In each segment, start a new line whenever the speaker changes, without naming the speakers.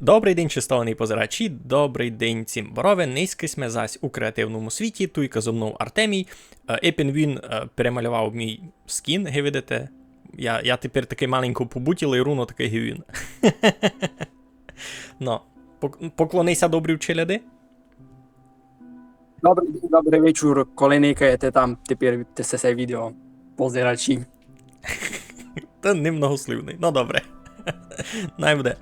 Добрий день, чистовані позирачі, добрий день цім борове. Низьки сме зась у креативному світі. Туйка зо мною Артемій. Е, Епін він е, перемалював мій скін, ви видите. Я, я тепер такий маленько побутілий, руно такий гівін. Ну, поклонися добрі вчеляди.
Добрий день, добрий вечір, коли никаєте там тепер це все відео. Позирачі.
Та немногослівний. Ну добре. Най буде.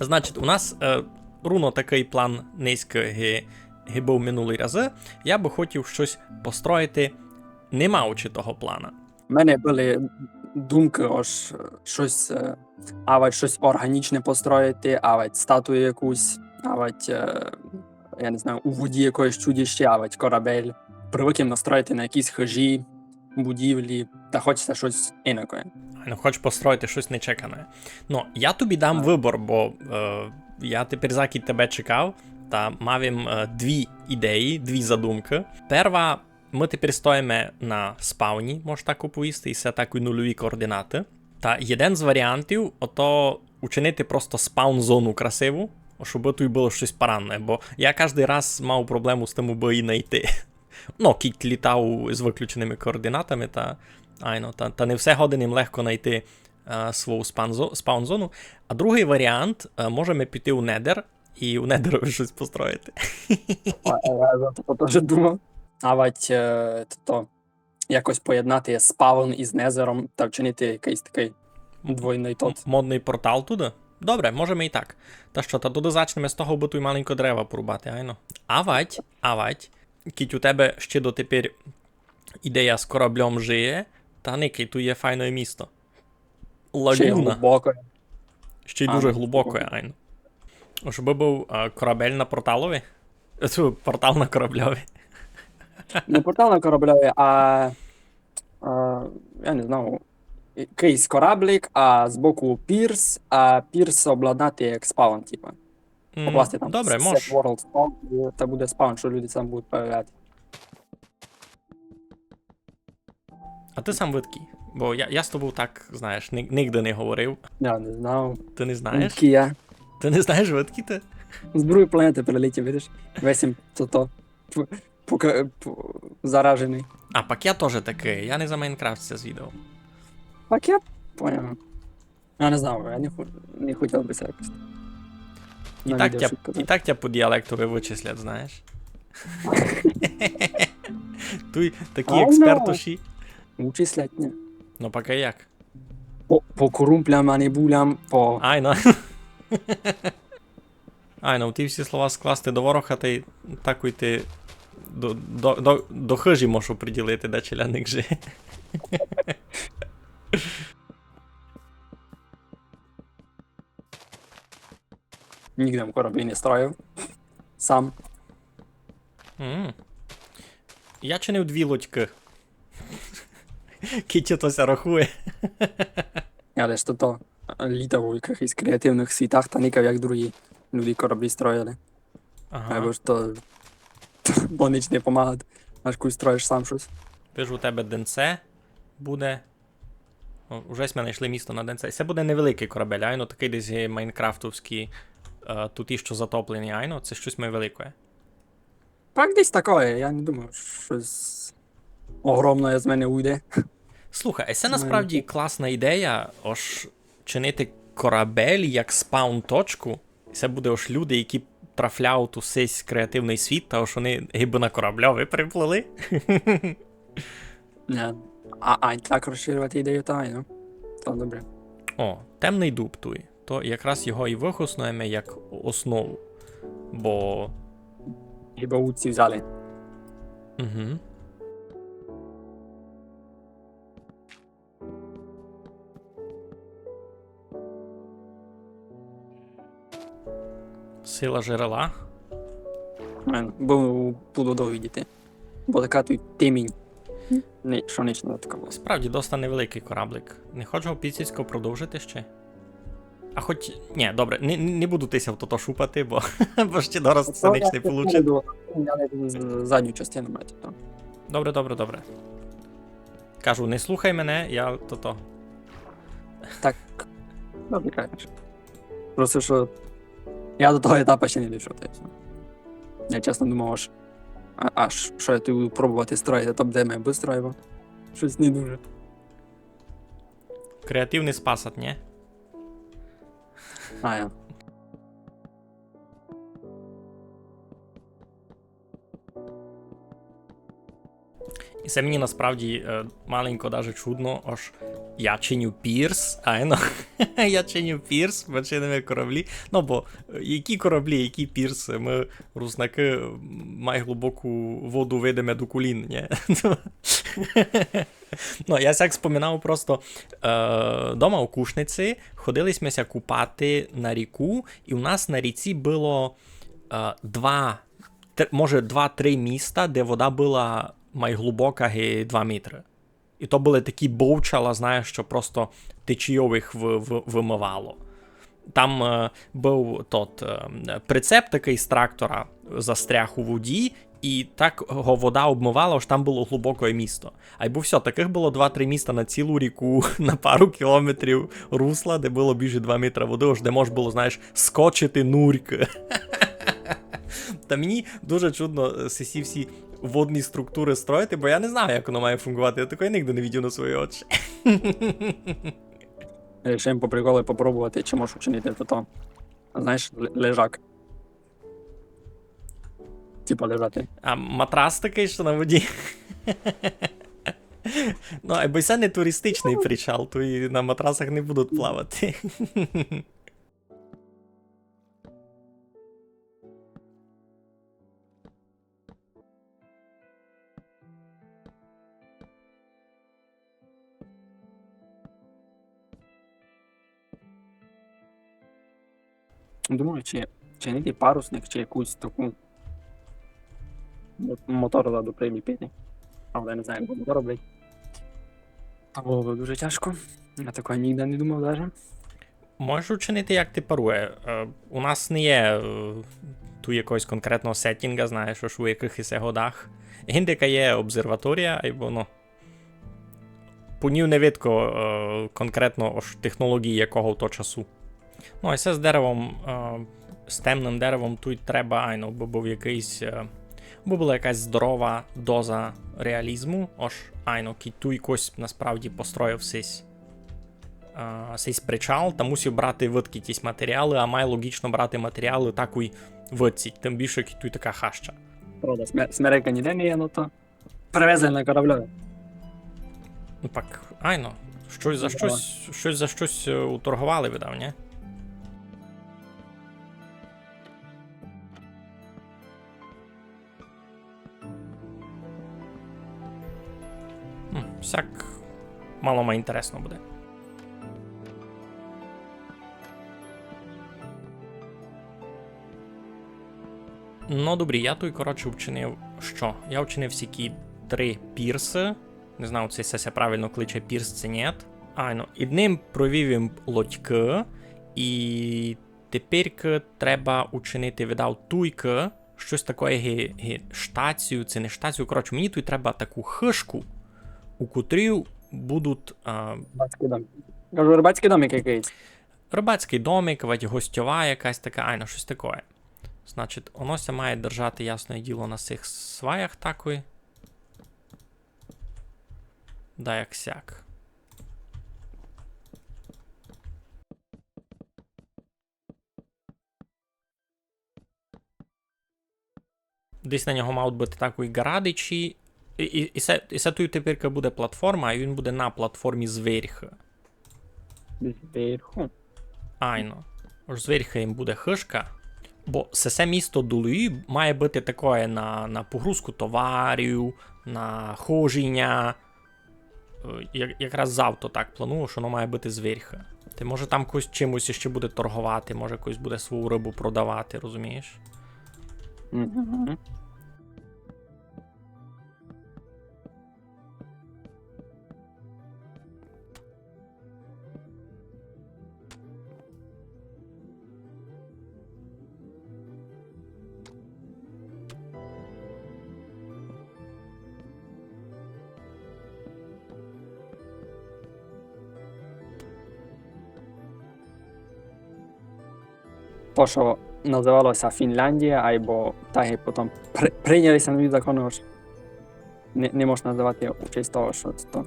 Значить, у нас е, руно такий план низько ге, ге був минулий рази. Я би хотів щось построїти, не маючи того плана.
У мене були думки ось щось, е, авать щось органічне построїти, авать статую якусь, авать, е, я не знаю, у воді якоїсь чудіще, авать корабель. Привиким настроїти на якісь хижі, будівлі, та хочеться щось інакое.
Ну, хоч построїти щось нечекане. Ну, я тобі дам вибор, бо е, я тепер заки тебе чекав, та мав їм е, дві ідеї, дві задумки. Перва, ми тепер стоїмо на спауні, можеш так оповісти, і все так у нульові координати. Та один з варіантів ото учинити просто спаун-зону красиву, щоб тут було щось поранне, бо я кожен раз мав проблему з тим, аби її знайти. Ну, кіт літав з виключеними координатами, та Айно, та, та не все годин їм легко знайти е, свою спаунзо- спаун-зону. А другий варіант, е, можемо піти у недер і у недерові щось построїти.
Я то теж думав. Авать е, то, якось поєднати спаун із незером та вчинити якийсь такий двойний тот.
Модний портал туди. Добре, можемо і так. Та що, та туди зачнемо з того, бо тут маленько дерева порубати, айно. Авать, авать. Кіть у тебе ще дотепер ідея з кораблем жиє, та никай, тут є файне місто. Лагуна.
глибоко.
Ще й дуже
ну,
глибоко,
глибоко.
айно. Щоб був е, корабель на порталові. Е, Портал на корабльові.
Не портал на кораблеві, а, а я не знаю, якийсь кораблик, а збоку пірс, а пірс обладнати як спаун, типу.
М,
Покласти там
Добре,
set
можеш.
world spawn, і це буде спаун, що люди там будуть появляти.
А ти сам видкий. Бо я, я з тобою так, знаєш, нігде не говорив.
Я не знав.
Ти не знаєш?
Які я.
Ти не знаєш видкий ти?
З другої планети прилетів, видиш? Весь їм то то. Заражений.
А, пак я теж такий, я не за Майнкрафт це.
Так я поняв. Я не знав, я не, не хотів би це якось.
І так, тя, і так тя по діалектові вичислять, знаєш. Туй такі
А, ну.
Експертуші.
Вичислять.
Ну, поки як.
По, по корумплям, а не булям, по...
Ай, ну. Ай, ну ті всі слова скласти до ворога, та й так уйти до, до, до, до хижі можу приділити, де челяник жиє.
Нігде в кораблі не строїв. Сам.
М. Я чинив дві лодьки. Кітя то ся рахує.
Але ж то то літав у якихось креативних світах та никав, як другі люди кораблі строїли.
Ага.
Або ж то бо ніч не помагає. Аж коли строїш сам щось.
Ти ж у тебе денце буде. О, уже ми знайшли місто на денце. Це буде невеликий корабель, айно такий десь майнкрафтовський. Тут і що затоплені, айно, це щось моє велике.
Так десь таке, я не думаю, щось огромне з мене уйде.
Слухай, а це насправді класна ідея, ож чинити корабель як спаун-точку. Це буде ось люди, які трафляють у цей креативний світ, та ось вони гиби на корабльові приплили.
Не. А, а так розширювати ідею тайну. То добре.
О, темний дуб туй. То якраз його і вихоснуємо як основу. Бо.
Хіба утці взяли.
Угу. Сила джерела.
Мен, Бо буду довідіти. Бо така тут темінь. Що не така була.
Справді доста невеликий кораблик. Не хочу піцівсько продовжити ще. А хоч. Ні, добре, не, не буду тися в тото шупати, бо, бо ще дораз це не получить.
Я не з- задню частину мати. То.
Добре, добре, добре. Кажу, не слухай мене, я то-то.
Так. Добре, кажеш. Просто що Я до того етапу ще не дійшов. Я чесно думав, аж, аж що я тут буду пробувати строїти топ-дем, я би строїв. Щось не дуже.
Креативний спасат, ні?
А, я.
І це мені насправді маленько даже чудно, аж я чиню пірс, айно. я чиню пірс, ми чинимо кораблі. Ну бо які кораблі, які пірси? Ми руснаки м, май глибоку воду видиме до колін, ні? ну, я сяк споминав просто е, дома у кушниці, ходились мися купати на ріку, і у нас на ріці було е, два, може, два-три міста, де вода була май глибока 2 метри. І то були такі бовчала, знаєш, що просто течійових в, в, вимивало. Там е, був тот е, прицеп такий з трактора застряг у воді, і так його вода обмивала, що там було глибоке місто. А й бо все, таких було 2-3 міста на цілу ріку, на пару кілометрів русла, де було більше 2 метри води, аж де можна було, знаєш, скочити нурки. Та мені дуже чудно е, всі водні структури строїти, бо я не знаю, як воно має функувати. Я такої нігде не відів на свої очі.
Рішив по приколу попробувати, чи можу вчинити то то. Знаєш, лежак. Типа лежати.
А матрас такий, що на воді. Ну, або це не туристичний причал, то і на матрасах не будуть плавати.
Думаю, чи чинити парусник, чи якусь таку мо- мотор ладу приліпити. Але я не знаю, як мотор робити. Було б дуже тяжко. Я такого ніде не думав навіть.
Можеш учинити, як ти парує. Е, у нас не є е, ту якогось конкретного сеттінга, знаєш, аж у якихось годах. Індика є обсерваторія, або ну. По ній не видко е, конкретно технології якого то часу. Ну, а це з деревом, е, з темним деревом тут треба, айно, бо був якийсь. Е, бо була якась здорова доза реалізму, аж айно, кіт ту якось насправді построїв сись а, причал та мусив брати видкі тісь матеріали, а має логічно брати матеріали такої видці, тим більше як тут така хаща.
Правда, смер- смерека ніде не є, ну то. Привезли на кораблі.
Ну так, айно, щось за
Ну,
щось, щось за щось е, уторгували, видав, ні? Мало ма інтересно буде. Ну, добре, я тут, коротше, вчинив що? Я вчинив всякі три пірси. Не знаю, це ся правильно кличе пірс, це ні. А, ну, і ним провів їм лодьки, і тепер треба учинити, видав туйки, щось таке ге, ге, штацію, це не штацію. Коротше, мені тут треба таку хишку, у котрій будуть а,
Рибацький домик. Кажу, рибацький домик якийсь.
рибацький домик, ведь гостьова якась така, айно, щось таке. Значить, воно ся має держати, ясне діло, на цих сваях такої. Да, як сяк. Десь на нього мають бути такої гарадичі. І, і, і, це, і це тут тепер буде платформа, і він буде на платформі зверху.
Зверху.
Айно. Зверху їм буде хишка. Бо все місто Дулуї має бути таке на, на погрузку товарів, на хожіння. Е, Я, якраз завтра так планую, що воно має бути зверху. Ти може там когось чимось ще буде торгувати, може когось буде свою рибу продавати, розумієш?
Угу. То, що називалося Фінляндія, або так і потім при, прийнялися нові закони, не, не можна називати у честь того, що це то.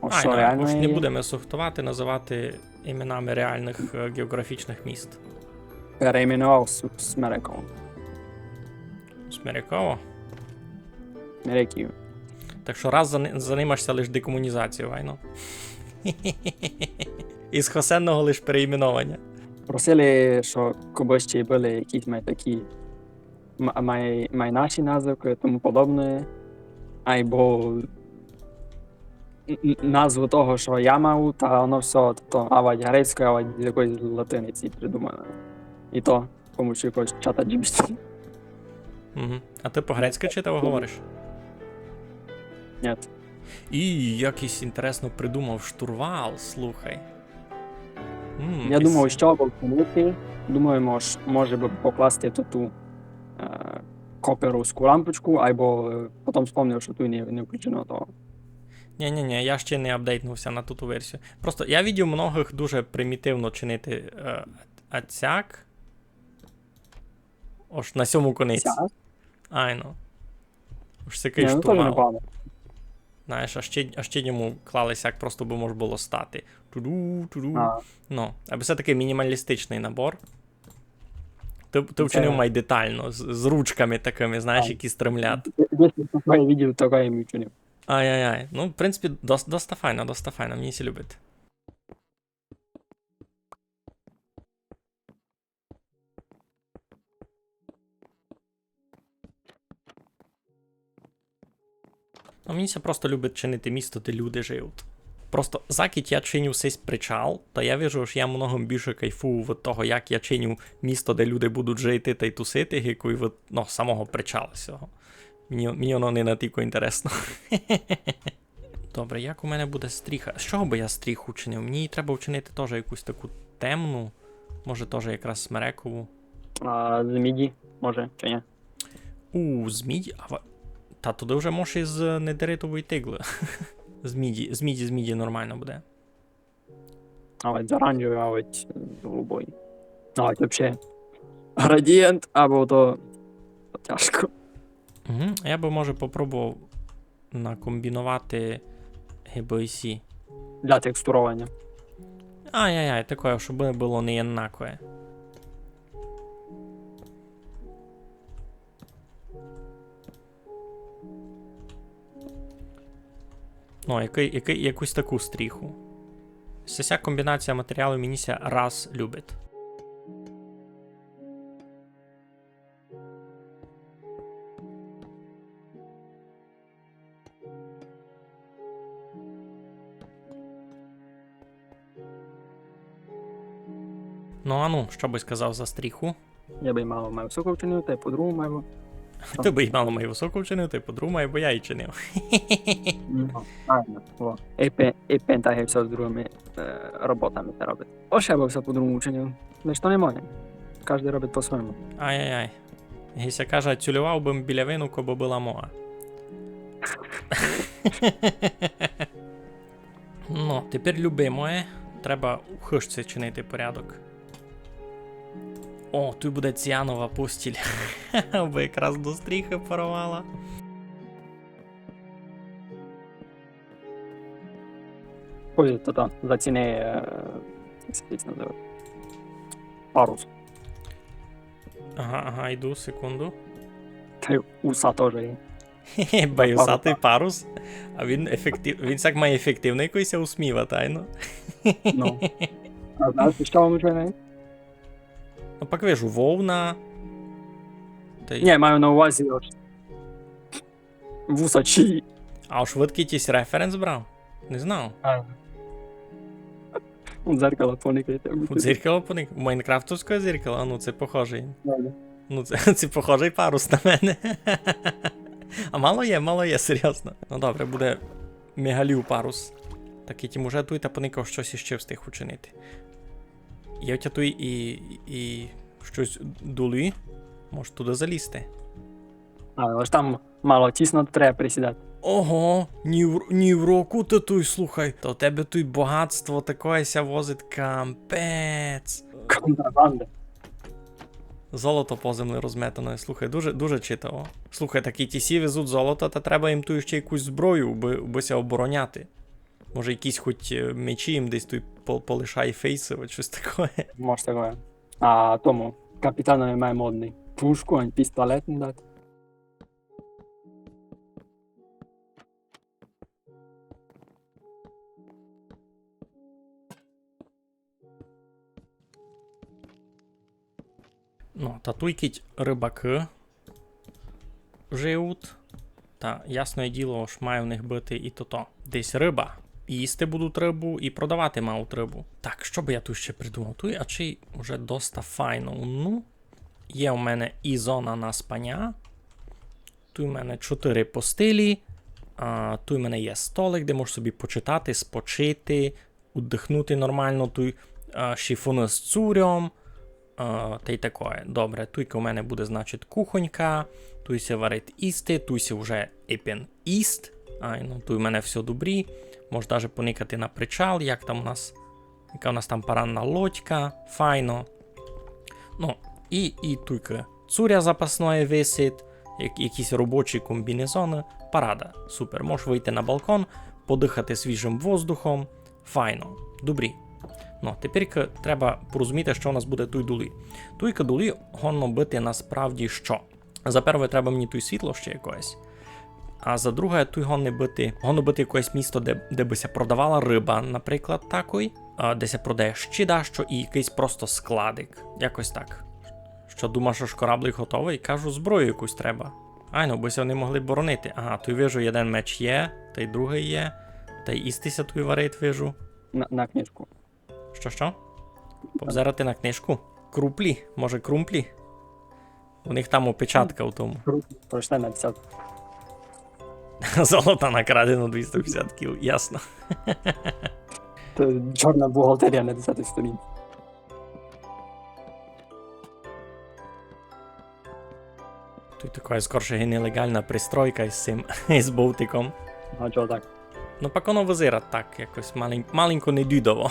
О, що
ну,
реально
уж не будемо сухтувати, називати іменами реальних географічних міст.
перейменував Су- Смереково. Смереків.
Так що раз займаєшся лише декомунізацією, вайно. Із хосенного лише переіменування.
Просили, що ще й були якісь май такі май, май наші назви і тому подобне, або назву того, що я мав, та воно все то авать грецькою, авать з якоїсь латиниці придумано. І то помощью якогось чата GPT.
Угу. А ти по-грецьки читав говориш?
Ні.
І якийсь інтересно придумав штурвал, слухай. М,
Я думав, що або. Думаю, мож, може би покласти ту ту е, коперовську лампочку, або е, потім вспомнив, що тут не, не включено того.
Ні-ні-ні, я ще не апдейтнувся на ту версію. Просто я видів многих дуже примітивно чинити е, ацяк. Ось на сьому кониці.
Ця?
Айно. Уж
Ні,
такий
ну
штурвал. Знаєш, а ще, а ще йому клалися, як просто би можна було стати. Туду, туду.
А,
Ну, аби все такий мінімалістичний набор. Ти, ти вчинив май детально, з, з ручками такими, знаєш, які стремлять.
Відео, таке я мічу.
Ай-яй-яй. Ну, в принципі, дос, доста файно, доста файно, мені сі любить. Ну, мені ся просто любить чинити місто, де люди живуть. Просто закить я чиню сесь причал, то я вижу, що я много більше кайфую від того, як я чиню місто, де люди будуть жити та й тусити, яку від ну, самого причала сього. Мені, мені воно не натільки інтересно. Добре, як у мене буде стріха? З чого би я стріху чинив? Мені треба вчинити теж якусь таку темну, може теж якраз смерекову.
А з міді, може, чи ні?
У, з міді. Та туди вже може із е, недеритової тигли. з міді, з міді, з міді нормально буде.
А от з оранжевою, а от з голубою. А взагалі градієнт, або то, тяжко.
Угу. Я би може попробував накомбінувати GBC.
Для текстурування.
Ай-яй-яй, таке, щоб було не однакове. Ну, який, який, якусь таку стріху. Ця вся комбінація матеріалів мені ся раз любить. Ну, а ну, що би сказав за стріху?
Я би мало маю високо вчинив, та й по-другому маю.
Ти би й мало мою високу вчинив, ти подумай, бо я й чинив.
І, пе, і пентаги все з другими е, роботами це робить. О, ще все по-другому вчинив. Ну, що не може. Кожен робить по-своєму.
Ай-яй-яй. Гіся каже, цюлював би біля вину, коби була моа. ну, тепер любимое. Треба у хишці чинити порядок. О, тут буде ціанова постіль. Бо якраз до стріхи порвала.
Ой, як це пісня називає? Парус.
Ага, ага, йду, секунду.
Та уса теж є.
Хе-хе, Баюсатий парус. А він ефектив... Він сяк має ефективно якось усміва, тайно.
Ну. А знаєш, що вам вчинив?
Ну, пак вижу, вовна. Та.
Ні, маю на увазі вуса чиї.
А у швидкий тісь референс брав? Не знав.
Дзеркало поникайте.
Дзеркало поник. У Майнкрафтовського дзеркала, ну це похожий. Ну, це, це похожий парус на мене. А мало є, мало є, серйозно. Ну добре, буде мегалів парус. Так і тім уже туй та поникав щось іще встиг учинити. Є у туй і, і щось дулі. Може туди залізти.
Але ж там мало тісно, треба присідати.
Ого, ні в, ні в року то туй, слухай. То у тебе туй багатство такое ся возить кампець.
Контрабанда.
Золото по землі розметане. Слухай, дуже дуже читаво. Слухай, такі тісі везуть золото, та треба їм ту ще якусь зброю, би, бися обороняти. Може, якісь хоч е, мечі їм десь тут полишай фейси, от щось таке.
Може таке. А тому капітанові має модний. Пушку, пістолет не дати.
Ну, та тут якісь рибаки живуть. Та ясне діло, ж має в них бути і то-то. Десь риба. Їсти будуть рибу і продавати мають рибу. Так, що би я тут ще придумав? Тут, а чи вже доста файно. Ну, є у мене і зона на спання. Тут у мене 4 постелі. А, тут у мене є столик, де можеш собі почитати, спочити, удихнути нормально. Тут а, шифони з цурем. Та й таке. Добре, тут у мене буде, значить, кухонька. Тут се варить їсти, тут се вже епін іст. Ай, ну, тут у мене все добрі. Можеш навіть поникати на причал, як там у нас. Яка у нас там паранна лодька, файно. Ну, і, і тільки цуря запасної висить, як, якісь робочі комбінезони. Парада. Супер. Можеш вийти на балкон, подихати свіжим воздухом. Файно. Добрі. Ну, тепер треба порозуміти, що у нас буде туй дулі. Туйка дулі гонно бити насправді що? За перше, треба мені туй світло ще якось. А за друге, туй гонне бити, гонно бити якесь місто, де, де би ся продавала риба, наприклад, такий, а, де ся продає щида, що і якийсь просто складик. Якось так. Що думаєш, що ж кораблик готовий? Кажу, зброю якусь треба. Ай, ну, бися вони могли боронити. Ага, той вижу, один меч є, та й другий є, та й істися той варить вижу.
На, на книжку.
Що що? Повзирати на книжку. Круплі, може крумплі? У них там опечатка в тому.
Пройшли на 50.
Золота накрадено 250 кіл, ясно.
Це чорна бухгалтерія на 10 сторінці.
Тут така скорше нелегальна пристройка із цим із болтиком.
А чого так?
Ну, пак воно визира так, якось малень, маленько не дюдово.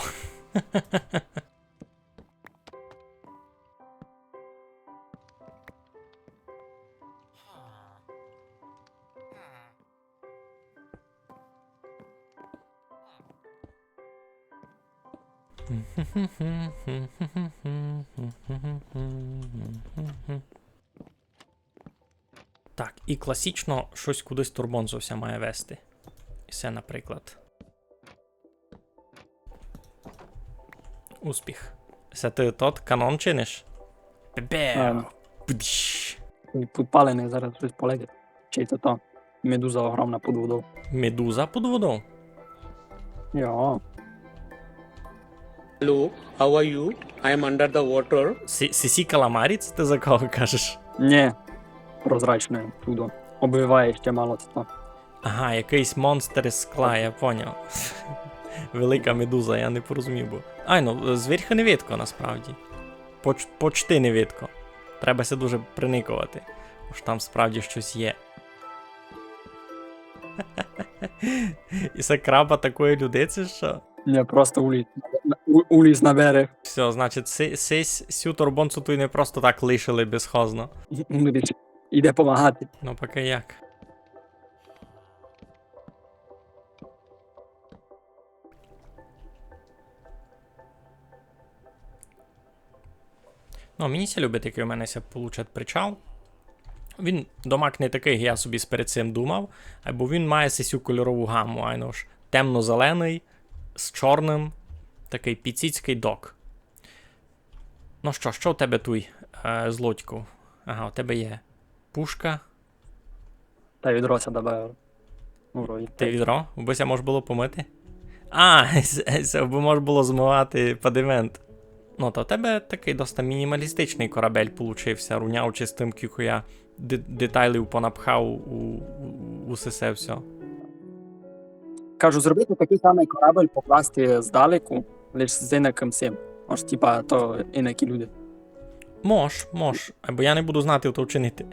Так, і класично щось кудись турбонзовся має вести. І це, наприклад. Успіх. Це ти тот канон чиниш?
І Підпалений зараз щось полетить. Чи це то? Медуза огромна під водою.
Медуза під водою.
Йо.
Hello, how are you? I am under the water.
Сі- Сісі каламарі, це ти за кого кажеш?
Ні. Прозрачне туди. Обвиває ще мало це то.
Ага, якийсь монстр із скла, я поняв. Велика медуза, я не порозумів бо. Ай, ну, зверху не видко, насправді. Поч, почти не видко. Треба се дуже приникувати. Бо ж там справді щось є. І це краба такої людиці, що.
Ні, просто уліз. Уліз на берег.
Все, значить, си- сись сю торбонцу тут не просто так лишили безхозно.
Іде помагати.
Ну, поки як. Ну, мені ся любить, який у мене ся получать причал. Він домак не такий, я собі перед цим думав, або він має сесю кольорову гаму, айно ж темно-зелений, з чорним, такий піціцький док. Ну що, що у тебе туй, е, злодьку? Ага, у тебе є пушка,
Та відрося добавив. Ну, вроді.
ти відро, бися може було помити. А, це бо може було змивати падимент. Ну, то у тебе такий доста мінімалістичний корабель получився, руняв чистим кіку я де- детайлів понапхав у, у, у все.
Кажу, зробити такий самий корабль, покласти здалеку, лише з інаким сим. Може, типа, то інакі люди.
Мож, мож, або я не буду знати, то вчинити.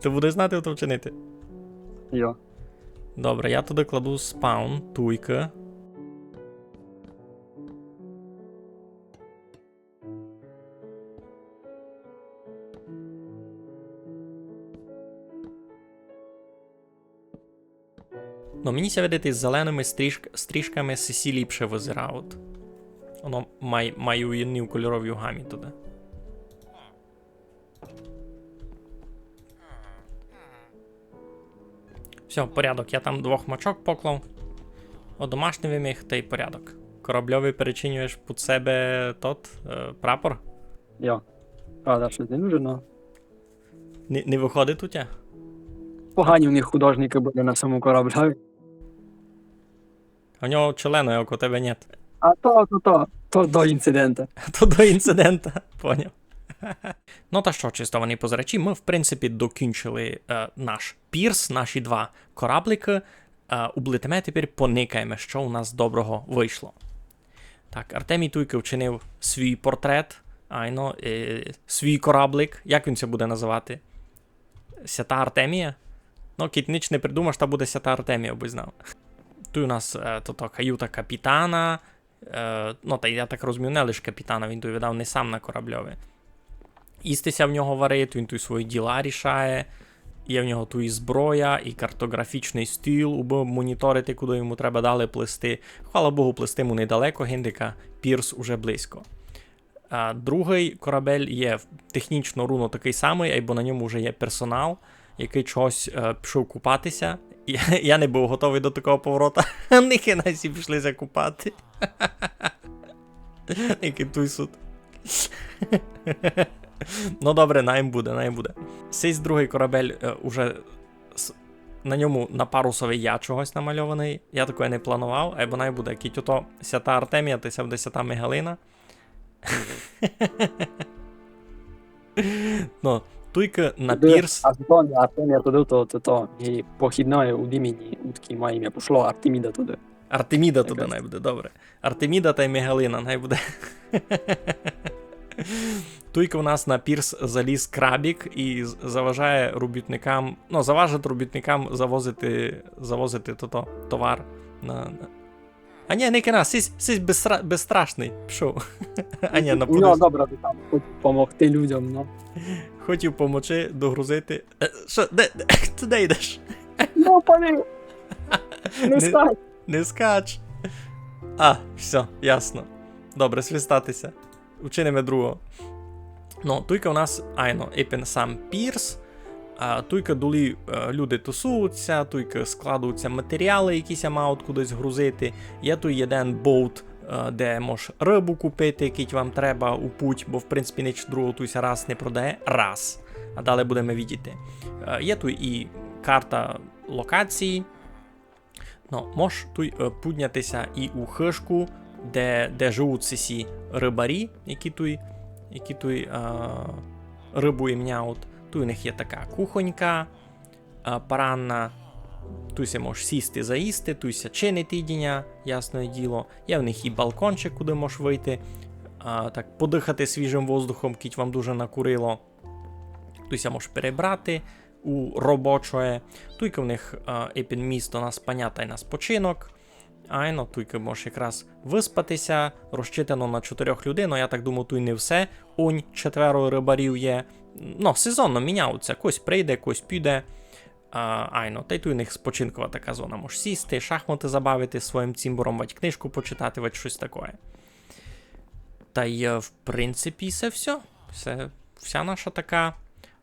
Ти будеш знати, то вчинити.
Йо.
Добре, я туди кладу спаун, туйка. Ну, мені ся видати з зеленими стріжк, стрічками сесі ліпше визирають. Воно має, має уєднив кольоровій гамі туди. Все, порядок. Я там двох мачок поклав. О, домашній виміг та й порядок. Корабльовий перечинюєш під себе тот е, прапор.
Ja. Правда, щось не дуже, но
Не, не виходить у тя?
погані в них художники були на самому кораблі.
У нього члено, як у тебе нет.
А то, то, то, то до інциденту.
То до інцидента, поняв. ну та що, чистовані позирачі, ми в принципі докінчили е, наш пірс, наші два кораблики. Е, облетиме тепер поникаємо, що у нас доброго вийшло. Так, Артемій Туйко вчинив свій портрет, айно, е, свій кораблик. Як він це буде називати? Свята Артемія? Ну, кіт ніч не придумаш, та буде свята Артемія, би знав. Тут у нас е, каюта капітана. Е, ну, та я так розумію, не лише капітана, він той видав не сам на корабльові. Істися в нього варить, він тут свої діла рішає. Є в нього тут і зброя, і картографічний стіл, уби моніторити, куди йому треба далі плести. Хвала Богу, плести йому недалеко, гіндика, пірс уже близько. А другий корабель є технічно руно такий самий, або на ньому вже є персонал, який чогось е, пішов купатися. Я, я не був готовий до такого поворота. Нихи всі пішли закупати. Який той суд. ну добре, найм буде, найм буде. Цей другий корабель е, уже на ньому на парусовий я чогось намальований. Я такого не планував, або най буде кіть ото свята Артемія, ти ся буде Мегалина. ну, туйка на пірс.
А то Артемія туди, то, то, то. І похідне у імені, у такій має ім'я пошло Артеміда туди.
Артеміда туди най буде, добре. Артеміда та й Мегалина най буде. Туйка у нас на пірс заліз крабік і заважає робітникам, ну, заважить робітникам завозити, завозити то-то, товар. На... А ні, не кина, сись, сись безстра... безстрашний. Пішов. А ні, на
У добре ти там хоч допомогти людям, ну.
Хотів помочи, догрузити. Е, Що, де, де, ти де йдеш?
Ну, пани!
Не-
Не скай!
Не скач. А, все, ясно. Добре, свистатися. Учинимо другого. Ну, туйка у нас, айно, епін сам пірс. Туйка долі е, люди тусуються, туйка складуються матеріали, якісь мають кудись грузити. Є тут один боут, е, де можеш рибу купити, який вам треба у путь, бо в принципі ніч другого туйся раз не продає. Раз. А далі будемо видіти. Е, є тут і карта локації. Ну, можеш тут піднятися і у хишку, де, де живуть сісі рибарі, які тут, які тут е, рибу Тут у них є така кухонька е, паранна. Тут ся можеш сісти, заїсти, тут ся чинити їдіння, ясне діло. Є в них і балкончик, куди можеш вийти, так подихати свіжим воздухом, кіть вам дуже накурило. Тут ся можеш перебрати у робоче. Туйка в них е, епін місто на спання та й на спочинок. Айно, туйка можеш якраз виспатися, розчитано на чотирьох людей, ну я так думаю, тут не все. Унь четверо рибарів є. Ну, сезонно міняються, когось прийде, когось піде. Айно, та й тут у них спочинкова така зона. Можеш сісти, шахмати забавити своїм цімбором, вать книжку почитати, вать щось таке. Та й, е, в принципі, це все. Все, вся наша така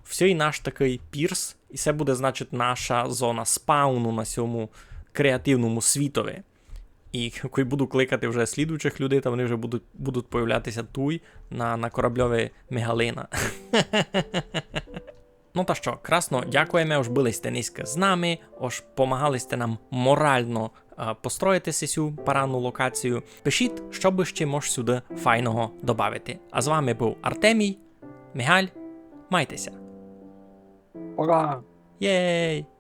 всій наш такий пірс, і це буде, значить, наша зона спауну на цьому креативному світові. І коли буду кликати вже слідуючих людей, то вони вже будуть, будуть появлятися туй на, на корабльові Мегалина. Ну та що, красно, дякуємо, ож були сте низько з нами, ож помагали сте нам морально построїти цю паранну локацію. Пишіть, що би ще мож сюди файного додати. А з вами був Артемій, Мігаль, майтеся. Єй!